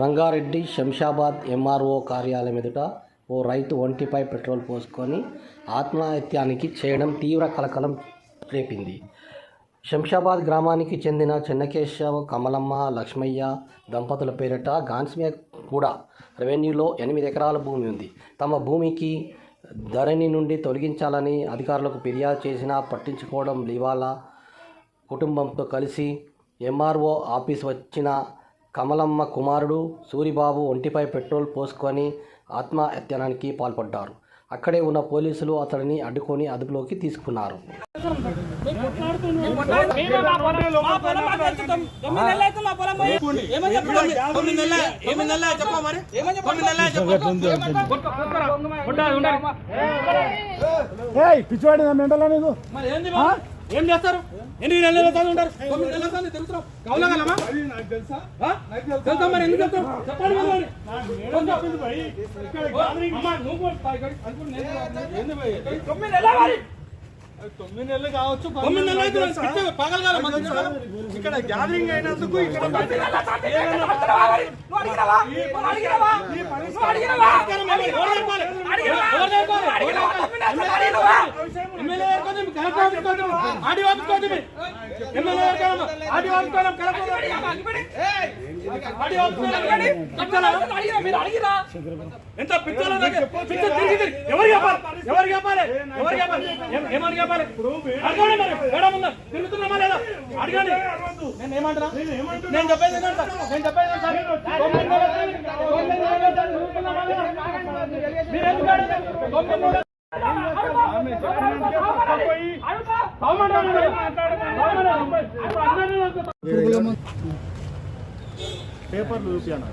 Rangareddy Shamshabad MRO కార్యాలయం ఎదుట ఓ రైతు ఒంటిపై పెట్రోల్ పోసుకొని ఆత్మహత్యానికి చేయడం తీవ్ర కలకలం రేపింది. శంషాబాద్ గ్రామానికి చెందిన చెన్నకేశవ్ కమలమ్మ లక్ష్మయ్య దంపతుల పేరిట గాన్స్మే కూడా రెవెన్యూలో ఎనిమిది ఎకరాల భూమి ఉంది. తమ భూమికి ధరణి నుండి తొలగించాలని అధికారులకు ఫిర్యాదు చేసినా పట్టించుకోవడం లివాలా కుటుంబంతో కలిసి ఎంఆర్ఓ ఆఫీస్ వచ్చిన కమలమ్మ కుమారుడు సూరిబాబు ఒంటిపై పెట్రోల్ పోసుకొని ఆత్మహత్యానికి పాల్పడ్డారు అక్కడే ఉన్న పోలీసులు అతడిని అడ్డుకొని అదుపులోకి తీసుకున్నారు మేమే మా పొలం మా పొలం మాకు తెలుసు. తొమ్మిది నెలలు అవుతుంది మా పొలం పోయి. ఏమని చెప్పడం? తొమ్మిది నెలల ఎనిమిది నెలల చెప్పు మరి తొమ్మిది నెలల ఏయ్ పిచ్చివాడి నా మెంటలా నీకు? ఏం చేస్తారు? ఎన్ని నెలలు ఉంటారు? తొమ్మిది నెలలు కౌలగలమా ఆ? తెలుసా? మరి? ఎందుకు వెళ్తావు చెప్పండి? తొమ్మిది నెలలు. తొమ్మిది నెలలు కావచ్చు తొమ్మిది నెలలు అవుతుంది పిచ్చ పగలగాల. ఇక్కడ గ్యాదరింగ్ అయినందుకు ఇక్కడ? ఎమ్మెల్యే కలెక్టర్ ఆఫీస్కి వద్దు, ఎమ్మెల్యే కలెక్టర్ మీరు ఎంత పిచ్చోళ్ళ దగ్గర పిచ్చ తిరిగి తిరిగి ఎవరు చెప్పాలి ఎవరు చెప్పాలి ఎవరు చెప్పాలి ఏమని చెప్పాలి అడగండి మరి మేడం ఉందా తిరుగుతున్నామా లేదా అడగండి నేను ఏమంటున్నా నేను చెప్పేది ఏంటంటే నేను చెప్పేది ఏంటంటే పేపర్లు చూపియాను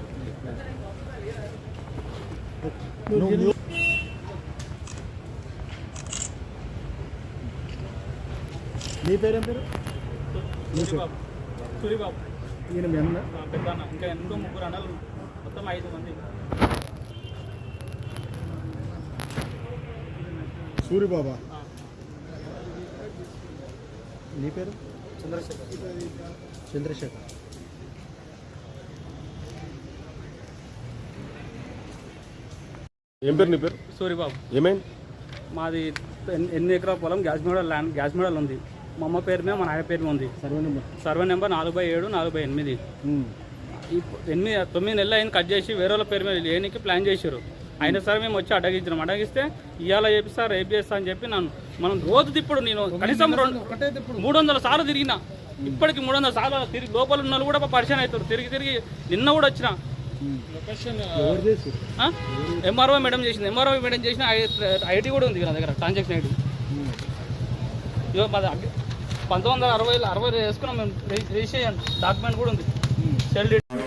నీ పేరేం పేరు సూరిబాబు ఈయన మీ అన్న పెద్ద ఇంకా ఎంతో ముగ్గురు అన్నలు మొత్తం ఐదు మంది సూరిబాబా. నీ పేరు? చంద్రశేఖర్. చంద్రశేఖర్ ఏం పేరు నీ పేరు? సూరిబాబు. ఏమైంది? మాది ఎన్- ఎన్ని ఎకరాల పొలం? Gas model land gas model ఉంది. మా అమ్మ పేరు మీద మా నాయన పేరు మీద ఉంది. Survey number. సర్వే నెంబర్ నాలుగు బై ఏడు నాలుగు బై ఎనిమిది. ఎనిమిది తొమ్మిది నెలలు అయింది కట్ చేసి వేరే వాళ్ళ పేరు మీద లేనికి ప్లాన్ చేశారు అయినా సరే మేము వచ్చి అడగించినాం అడగిస్తే ఇవాళ చేపిస్తా రేపు చేస్తా అని చెప్పి నన్ను మనం రోజు తిప్పుడు నేను కనీసం రెండు మూడు వందల సార్లు తిరిగిన. ఇప్పటికి మూడు వందల సార్లు తిరిగి లోపల ఉన్న వాళ్ళు కూడా పరిచయం అవుతారు. తిరిగి తిరిగి నిన్న కూడా వచ్చిన. ఎంఆర్ఓ మేడం చేసింది. ఎంఆర్ఓ మేడం చేసిన ఐటీ కూడా ఉంది నా దగ్గర ట్రాన్సాక్షన్ ఐడి ఇగో మాది అగ్- పంతొమ్మిది వందల అరవై అరవై వేసుకున్నాం మేము. రిజిస్ట్రేషన్ డాక్యుమెంట్ కూడా ఉంది. సెల్